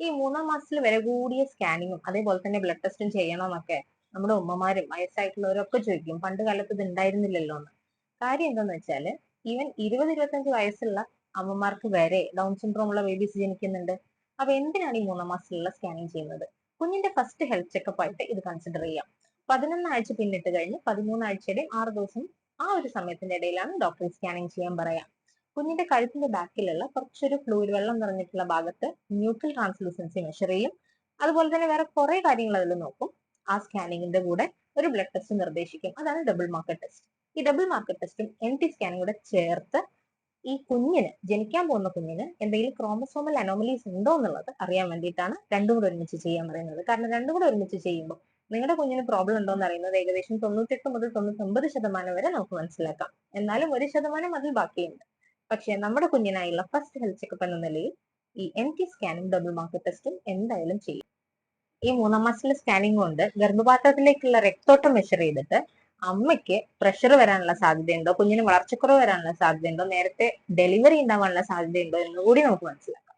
ഈ മൂന്നാം മാസത്തിൽ വരെ കൂടിയ സ്കാനിങ്ങും അതേപോലെ തന്നെ ബ്ലഡ് ടെസ്റ്റും ചെയ്യണമെന്നൊക്കെ നമ്മുടെ ഉമ്മമാരും വയസ്സായിട്ടുള്ളവരൊക്കെ ചോദിക്കും. പണ്ട് കാലത്ത് ഇത് ഉണ്ടായിരുന്നില്ലല്ലോ എന്ന്. കാര്യം എന്താന്ന് വെച്ചാൽ ഈവൻ ഇരുപത് ഇരുപത്തഞ്ച് വയസ്സുള്ള അമ്മമാർക്ക് വരെ ഡൗൺ സിൻഡ്രോം ഉള്ള ബേബീസ് ജനിക്കുന്നുണ്ട്. അപ്പൊ എന്തിനാണ് ഈ മൂന്നാം മാസത്തിലുള്ള സ്കാനിങ് ചെയ്യുന്നത്? കുഞ്ഞിന്റെ ഫസ്റ്റ് ഹെൽത്ത് ചെക്കപ്പ് ആയിട്ട് ഇത് കൺസിഡർ ചെയ്യാം. പതിനൊന്ന് ആഴ്ച പിന്നിട്ട് കഴിഞ്ഞ് പതിമൂന്നാഴ്ചയുടെയും ആറ് ദിവസം ആ ഒരു സമയത്തിന്റെ ഇടയിലാണ് ഡോക്ടർ സ്കാനിങ് ചെയ്യാൻ പറയാം. കുഞ്ഞിന്റെ കഴുത്തിന്റെ ബാക്കിലുള്ള കുറച്ചൊരു ഫ്ലൂയിഡ് വെള്ളം നിറഞ്ഞിട്ടുള്ള ഭാഗത്ത് ന്യൂട്രൽ ട്രാൻസ്ലൂസൻസി മെഷർ ചെയ്യും. അതുപോലെ തന്നെ വേറെ കുറെ കാര്യങ്ങൾ അതിൽ നോക്കും. ആ സ്കാനിങ്ങിന്റെ കൂടെ ഒരു ബ്ലഡ് ടെസ്റ്റ് നിർദ്ദേശിക്കും. അതാണ് ഡബിൾ മാർക്കർ ടെസ്റ്റ് ഈ ഡബിൾ മാർക്കർ ടെസ്റ്റും എൻ ടി സ്കാനും കൂടെ ചേർത്ത് ഈ കുഞ്ഞിന് ജനിക്കാൻ പോകുന്ന കുഞ്ഞിന് എന്തെങ്കിലും ക്രോമസോമൽ അനോമലീസ് ഉണ്ടോ എന്നുള്ളത് അറിയാൻ വേണ്ടിയിട്ടാണ് രണ്ടും കൂടെ ഒരുമിച്ച് ചെയ്യാൻ പറയുന്നത്. കാരണം രണ്ടും കൂടെ ഒരുമിച്ച് ചെയ്യുമ്പോൾ നിങ്ങളുടെ കുഞ്ഞിന് പ്രോബ്ലം ഉണ്ടോ എന്ന് അറിയുന്നത് ഏകദേശം തൊണ്ണൂറ്റെട്ട് മുതൽ തൊണ്ണൂറ്റൊമ്പത് ശതമാനം വരെ നമുക്ക് മനസ്സിലാക്കാം. എന്നാലും ഒരു ശതമാനം അതിൽ ബാക്കിയുണ്ട്. പക്ഷേ നമ്മുടെ കുഞ്ഞിനായുള്ള ഫസ്റ്റ് ഹെൽത്ത് ചെക്കപ്പ് എന്ന നിലയിൽ ഈ എൻ ടി സ്കാനും ഡബിൾ മാർക്ക് ടെസ്റ്റും എന്തായാലും ചെയ്യും. ഈ മൂന്നാം മാസത്തിലെ സ്കാനിങ് കൊണ്ട് ഗർഭപാത്രത്തിലേക്കുള്ള രക്തോട്ടം മെഷർ ചെയ്തിട്ട് അമ്മയ്ക്ക് പ്രഷർ വരാനുള്ള സാധ്യതയുണ്ടോ? കുഞ്ഞിന് വളർച്ചക്കുറവ് വരാനുള്ള സാധ്യതയുണ്ടോ? നേരത്തെ ഡെലിവറി ഉണ്ടാവാനുള്ള സാധ്യതയുണ്ടോ എന്ന് കൂടി നമുക്ക് മനസ്സിലാക്കാം.